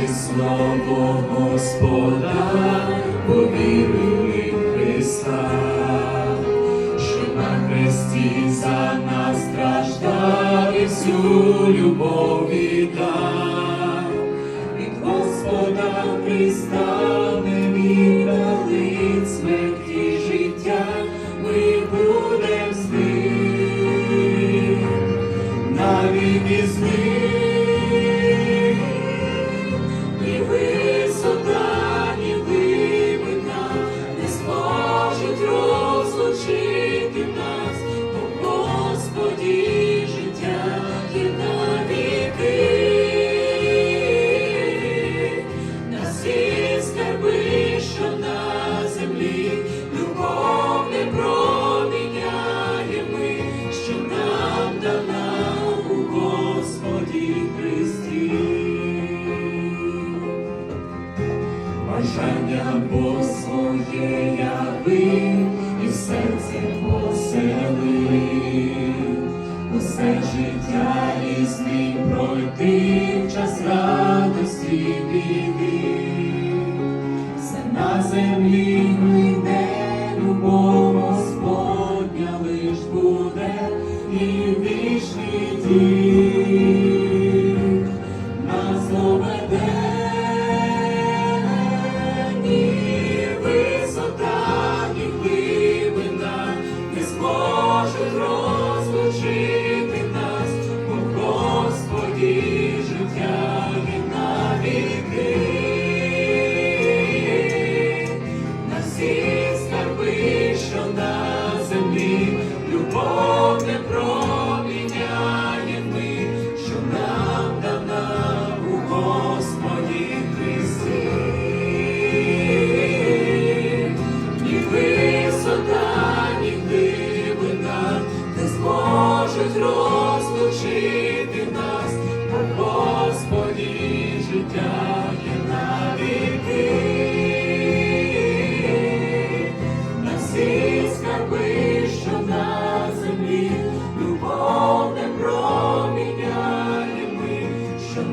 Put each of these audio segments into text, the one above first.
Почувши слово Господа, повірили Христа, що на хресті за нас страждав всю любов. бажання Божє яви і в серці посели, усе життя і з ним пройти в час радості біди, все на землі.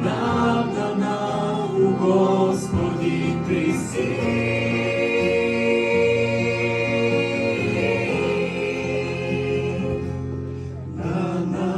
Правда нам у Господі Христі. Та нам.